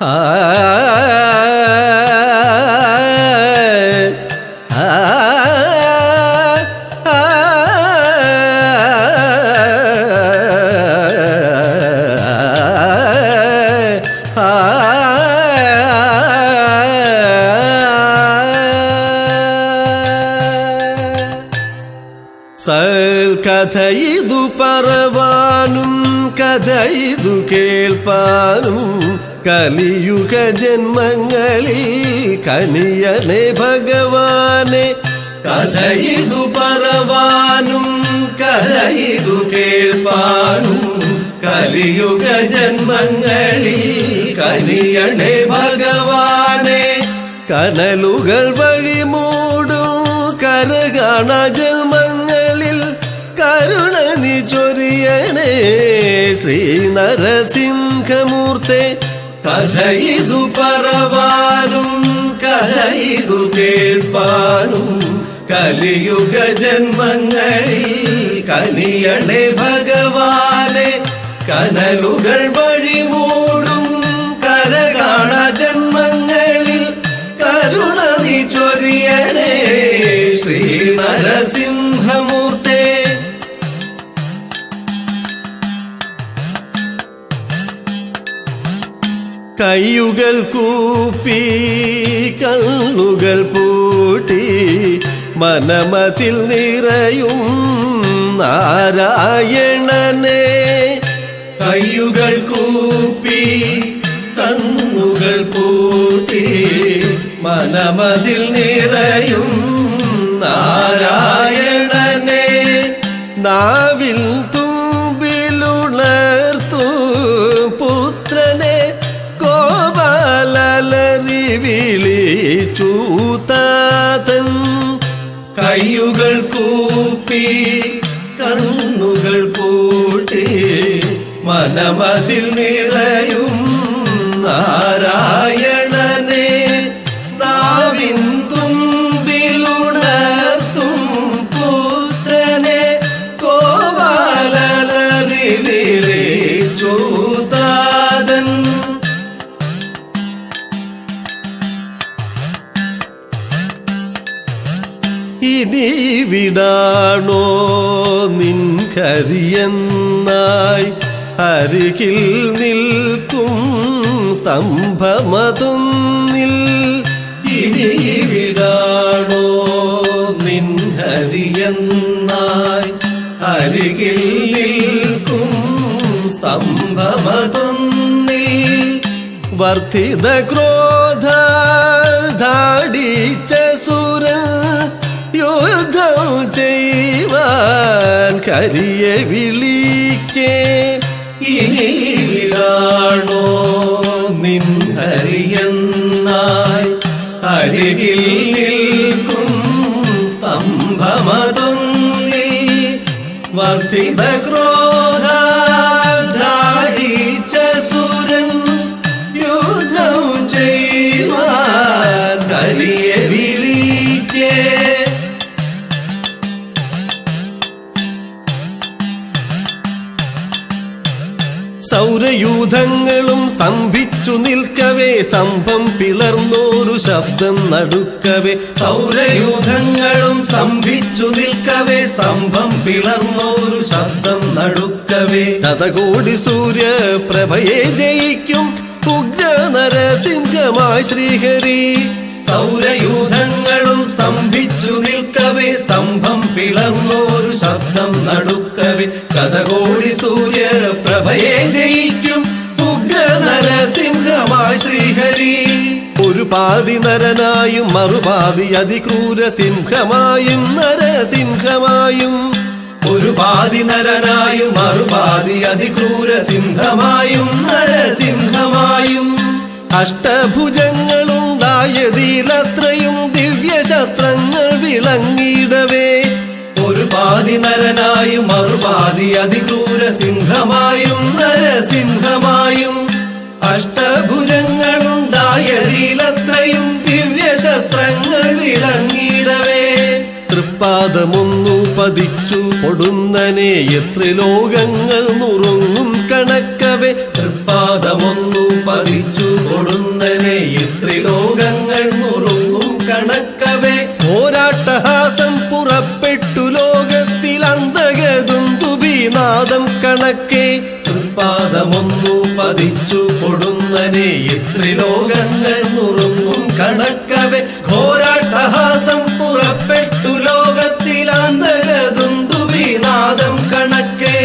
ആ ഇതു പറവാനും കഥയിതു കേൾപ്പാനും കലിയുഗ ജന്മങ്ങളിൽ കനിയനെ ഭഗവാനെ കഥയിതു പറവാനും കഥയിതു കേൾപ്പാനും കലിയുഗ ജന്മങ്ങളിൽ കനിയണേ ഭഗവാനെ. കനലുകൾ വഴി മൂടും കരകാണ ജന്മങ്ങളിൽ കരുണ നീ ചൊരിയണേ. ശ്രീ നരസിംഹമൂർത്തെ കഥ ഇതു പറവാനും കഥ ഇതു കേൾപ്പാനും കലിയുഗ ജന്മങ്ങളിൽ കനിയണേ ഭഗവാനെ. കനലുകൾ വഴിമൂടും കരകാണ ജന്മങ്ങളിൽ കരുണ നീ ചൊരിയണേ. ശ്രീ നരസിംഹമൂർത്തേ കയ്യുകൾ കൂപ്പി കണ്ണുകൾ പൂട്ടി മനമതിൽ നിറയും നാരായണനെ. കയ്യുകൾ കൂപ്പി കണ്ണുകൾ പൂട്ടി മനമതിൽ നിറയും നാരായണനെ. നാവിൽ തുമ്പിലുണർത്തു വിളിച്ചു കയ്യുകൾ കൂപ്പി കണ്ണുകൾ പൂട്ടി മനമതിൽ നിറയും നാരായണനെ വിടാണോ നിൻ കരിയെന്നായി അരികിൽ നിൽക്കും സ്തംഭമതൊന്നിൽ. ഇനി വിടാണോ നിൻ ഹരിയെന്നായി അരികിൽ നിൽക്കും സ്തംഭമതൊന്നിൽ. വർദ്ധിത ക്രോധ ധാടിച്ച ചെയ്യുവാൻ കരിയെ വിളിക്കേ. ഇനിയിലാണോ നിൻ ഹരിയെന്നായി? അരികിൽ നിൽക്കും സ്തംഭമതൊന്നിൽ വർദ്ധിത ക്രോധ സൗരയൂഥങ്ങളും സ്തംഭിച്ചു നിൽക്കവേ സ്തംഭം പിളർന്നോരു ശബ്ദം നടുക്കവേ. സൗരയൂഥങ്ങളും സ്തംഭിച്ചു നിൽക്കവേ സ്തംഭം പിളർന്നോരു ശബ്ദം നടുക്കവേ. ശതകോടി സൂര്യ പ്രഭയെ ജയിക്കും ഉഗ്ര നരസിംഹമായി ശ്രീഹരി. സൗരയൂഥങ്ങളും സ്തംഭിച്ചു നിൽക്കവേ സ്തംഭം പിളർന്നോരു ശബ്ദം നടുക്കവേ. ശതകോടി സൂര്യ പ്രഭയെ ജയിക്കും ശ്രീഹരി. ഒരു പാതി നരനായും മറുപാതി അതിക്രൂര സിംഹമായും നരസിംഹമായും. ഒരു പാതി നരനായും മറുപാതി അതിക്രൂര സിംഹമായും നരസിംഹമായും. അഷ്ടഭുജങ്ങളുണ്ടായതിലത്രയും ദിവ്യശസ്ത്രങ്ങൾ വിളങ്ങിയിടവേ. ഒരു പാതി നരനായും മറുപാതി അതിക്രൂര സിംഹമായും നരസിംഹമായും. അഷ്ടഭുജങ്ങളുണ്ടായതിലത്രയും ദിവ്യശസ്ത്രങ്ങൾ ഇളങ്ങിടവേ തൃപ്പാദമൊന്നു പതിച്ചു പൊടുന്നനെ എത്ര ലോകങ്ങൾ നുറുങ്ങും കണക്കവേ. തൃപ്പാദമൊന്നു പതിച്ചു പൊടുന്നനെ എത്ര ലോകങ്ങൾ നുറുങ്ങും കണക്കവേ. പോരാട്ടഹാസം പുറപ്പെട്ടു ലോകത്തിൽ അന്തകതും തുബിനാദം കണക്കേ. തൃപ്പാദമൊന്നു പതിച്ചു കൊടുന്നനെ എത്രിലോകങ്ങൾ നുറുങ്ങും കണക്കവെ. ഘോരാട്ടഹാസം പുറപ്പെട്ടു കണക്കേ.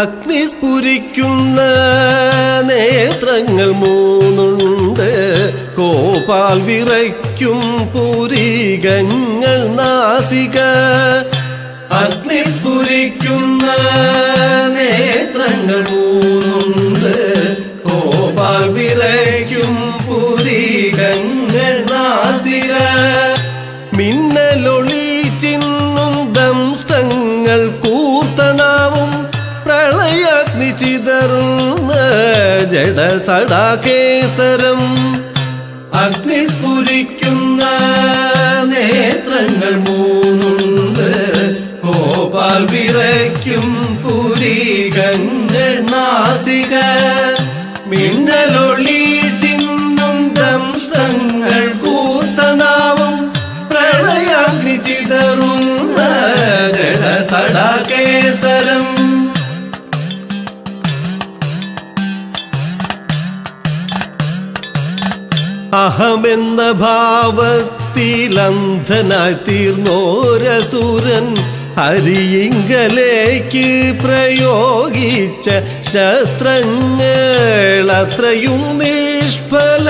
അഗ്നി കോപാൽ വിറയ്ക്കും പൂരികങ്ങൾ നാസിക. അഗ്നി സ്ഫുരിക്കുന്ന പുരികങ്ങൾ നാസിക. മിന്നലൊളി ചിന്നും ദംശങ്ങൾ കൂത്തനാവും പ്രളയാഗ്നി ചിതറുന്ന ജഡസടാകേസരം അഹമെന്ന ഭാവത്തിലന്ധനായി തീർന്നോരസുരൻ ഹരിയിങ്കലേക്ക് പ്രയോഗിച്ച ശസ്ത്രങ്ങൾ അത്രയും നിഷ്ഫലമാകവേ.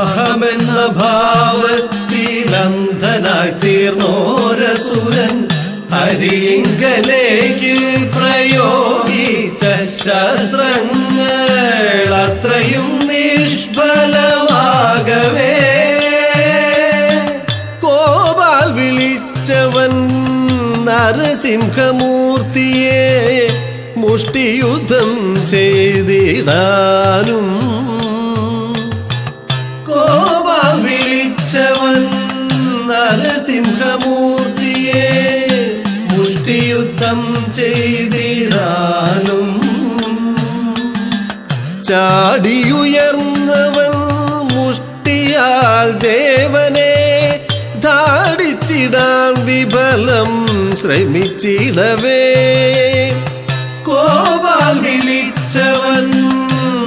അഹമെന്ന ഭാവത്തിലന്ധനായി തീർന്നോരസുരൻ ഹരിയിങ്കലേക്ക് പ്രയോഗിച്ച ശസ്ത്രങ്ങൾ അത്രയും നിഷ്ഫലമാകവേ. വിളിച്ചവൻ നരസിംഹമൂർത്തിയെ മുഷ്ടിയുദ്ധം ചെയ്തിടാനും കോപം വിളിച്ചവൻ നരസിംഹമൂർത്തിയെ മുഷ്ടിയുദ്ധം ചെയ്തിടാനും ചാടിയുയർന്നവൻ മുഷ്ടിയാൽ ദേവനെ ധാടിച്ചിടാൻ വിഫലം ശ്രമിച്ചിടവേ. കോപാൽ വിളിച്ചവൻ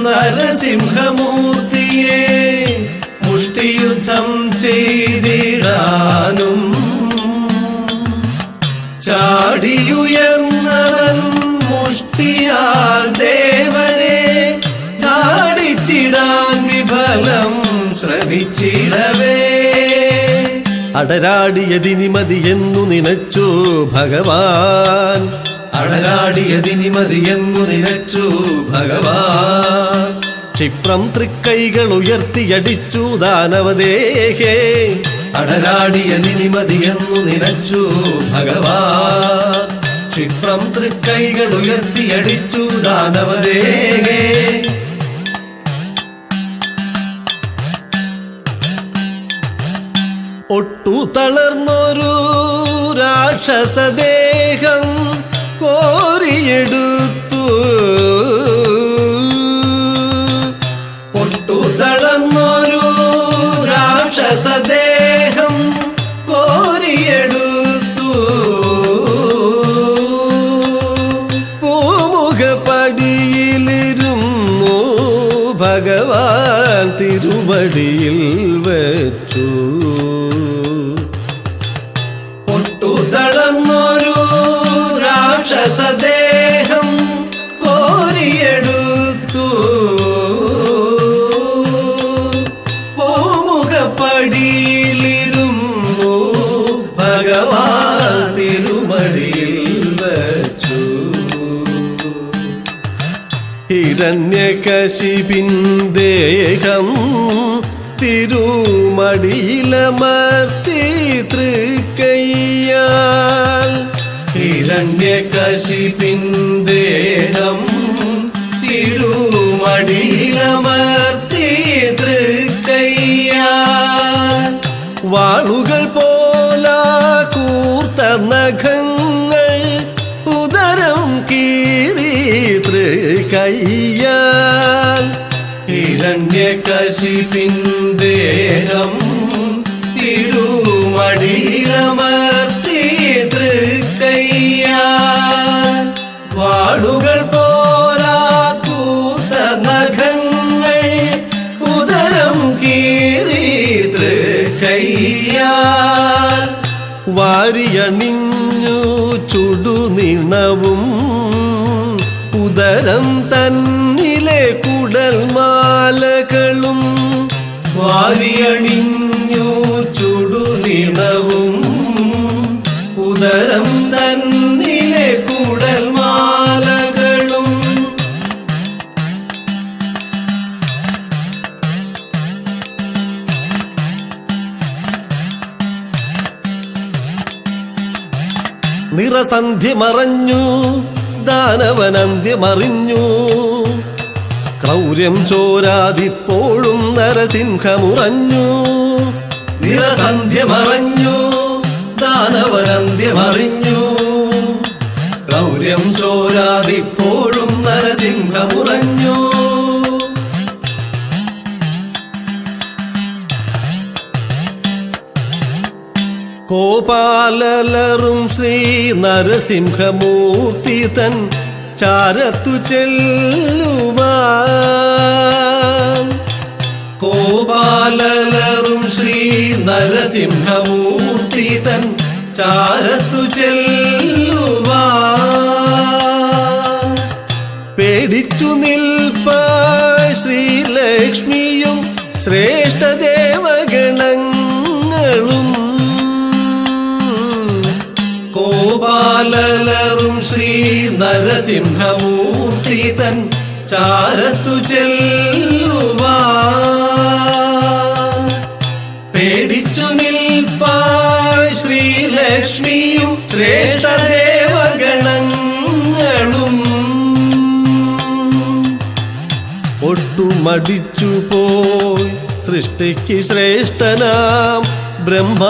നരസിംഹമൂർത്തിയെ മുഷ്ടിയുദ്ധം ചെയ്തിടാനും ചാടിയുയർന്നവൻ മുഷ്ടിയാൽ ദേവനെ ചാടിച്ചിടാൻ വിഫലം ശ്രമിച്ചിടവേ. അടരാടിയതിനിമതി എന്നു നിനച്ചു ഭഗവാൻ. അടരാടിയതിനിമതി എന്നു നിനച്ചു ഭഗവാൻ. ക്ഷിപ്രം തൃക്കൈകൾ ഉയർത്തിയടിച്ചു ദാനവദേഹേ. അടരാടിയ എന്നു നിനച്ചു ഭഗവാൻ. ക്ഷിപ്രം തൃക്കൈകൾ ഉയർത്തിയടിച്ചു ദാനവദേഹേ. ഒട്ടു തളർന്നൊരു രാക്ഷസദേഹം കോരിയെടുത്തു. ഒട്ടു തളർന്നൊരു രാക്ഷസദേഹം കോരിയെടുത്തു. പൂമുഖപ്പടിയിലിരുന്നു ഭഗവാൻ തിരുവടിയിൽ തിരുമടിയിലമർത്തി തൃക്കയ്യാൽ. പിന്തേഹം തിരുമടിയിലമർത്തി തൃക്കയ്യാൽ. വാളുകൾ പോല കൂർത്ത നഖങ്ങൾ ഉദരം കീറി തൃക്കയ്യാൽ. കയ്യാൽ ഹിരണ്യകശിപിൻ ദേഹം വാരിയണിഞ്ഞു ചുടുനിണവും ഉദരം തന്നിലെ കുടൽമാലകളും വാരിയണിഞ്ഞു ദാനവനന്ത്യമറിഞ്ഞു ക്രൗര്യം ചോരാതിപ്പോഴും നരസിംഹമുറഞ്ഞു. നിറസന്ധ്യ ദാനവരന്ധ്യമറിഞ്ഞു ക്രൗര്യം ചോരാതിപ്പോഴും നരസിംഹമുറഞ്ഞു. കോപാലലറും ശ്രീ നരസിംഹമൂർത്തി തൻ ചാരത്തു ചെല്ലുവാൻ കോപാലലറും ശ്രീ നരസിംഹമൂർത്തി തൻ ചാരത്തു ചെല്ലുവാൻ നരസിംഹമൂർത്തി തൻ ചാരത്തു ചെല്ലുവാ. പേടിച്ചു നിൽപ്പാ ശ്രീലക്ഷ്മിയും ശ്രേഷ്ഠ ദേവഗണങ്ങളും ഒട്ടുമടിച്ചു പോയി സൃഷ്ടിക്ക് ശ്രേഷ്ഠനാം ബ്രഹ്മാതിദേവനും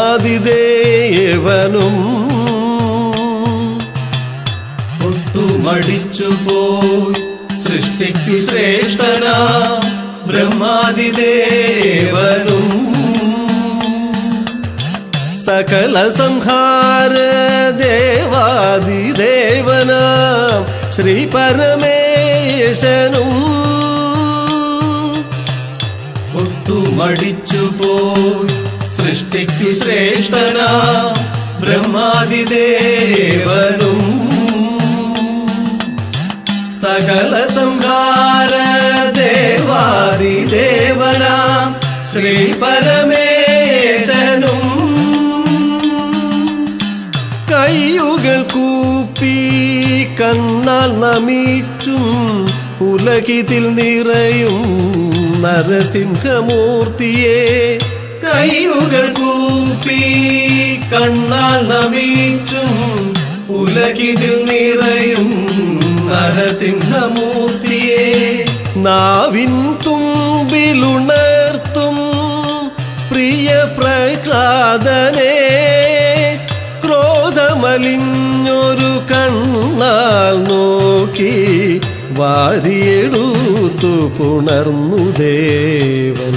ഒട്ടുമടിച്ചു പോയി സൃഷ്ടിക്ക് ശ്രേഷ്ഠനാ ബ്രഹ്മാതിദേവനും സകല സംഹാര ദേവാദിദേവനാം ശ്രീ പരമേശനും ഒട്ടുമടിച്ചു പോയി സൃഷ്ടിക്കു ശ്രേഷ്ഠനാ ബ്രഹ്മാതിദേവനും സകല സംഹാര ദേവാദി ദേവനാം ശ്രീ പരമേശനും കയ്യുകൾ കൂപ്പി കണ്ണാൽ നമിച്ചും ഉലകിതിൽ നിറയും നരസിംഹമൂർത്തിയെ. കയ്യുകൾ കൂപ്പി കണ്ണാൽ നമിച്ചും ഉലകിതിൽ നിറയും നരസിംഹമൂർത്തിയെ നാവിൻ തുമ്പിലുണർത്തും പ്രിയ പ്രഹ്ലാദനെ. ക്രോധമലിഞ്ഞൊരു കണ്ണാൽ നോക്കി വാരിയെടുത്തു പുണർന്നു ദേവൻ.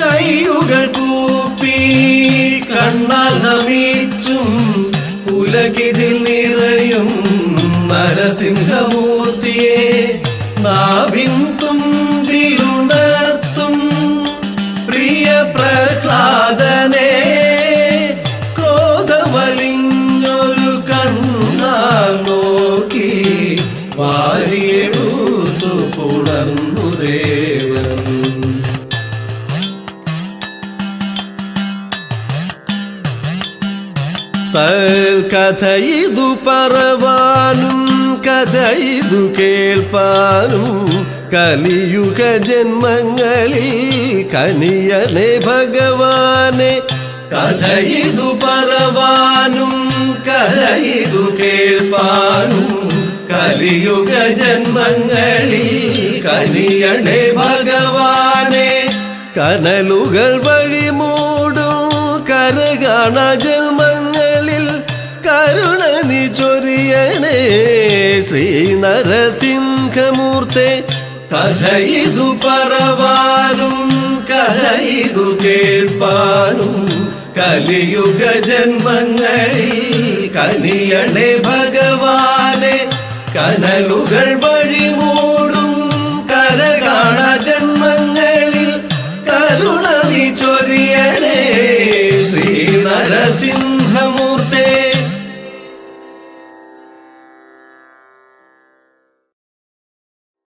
കൈയുകൾ കൂപ്പി കണ്ണാൽ നമിച്ചും ഉലകിതിൽ നിറയും നരസിംഹമൂർത്തിയെ നാവിൻ തുമ്പിലുണർത്തും. പ്രിയ പ്രഹ്ലാദനെ ക്രോധമലിഞ്ഞൊരു കണ്ണാൽ നോക്കി വാരിയെടുത്തു പുണർന്നു ദേവൻ. സൽ ഇതു പറവാനും കഥ ഇതു കേൾപ്പാനും കലിയുഗ ജന്മങ്ങളിൽ കനിയനെ ഭഗവാനെ. കഥയിതു പറവാനും കഥയിതു കേൾപ്പാനും. കലിയുഗ ജന്മങ്ങളിൽ കനിയണേ ഭഗവാനെ. കനലുകൾ വഴി വഴിമൂടും കരകാണ ജന്മങ്ങളിൽ കരുണ നീ ചൊരിയണേ. ശ്രീ നരസിംഹമൂർത്തെ കഥ ഇതു പറവാനും കഥ ഇതു കേൾപ്പാനും കലിയുഗ ജന്മങ്ങളിൽ കനിയണേ ഭഗവാനെ കനലുകൾ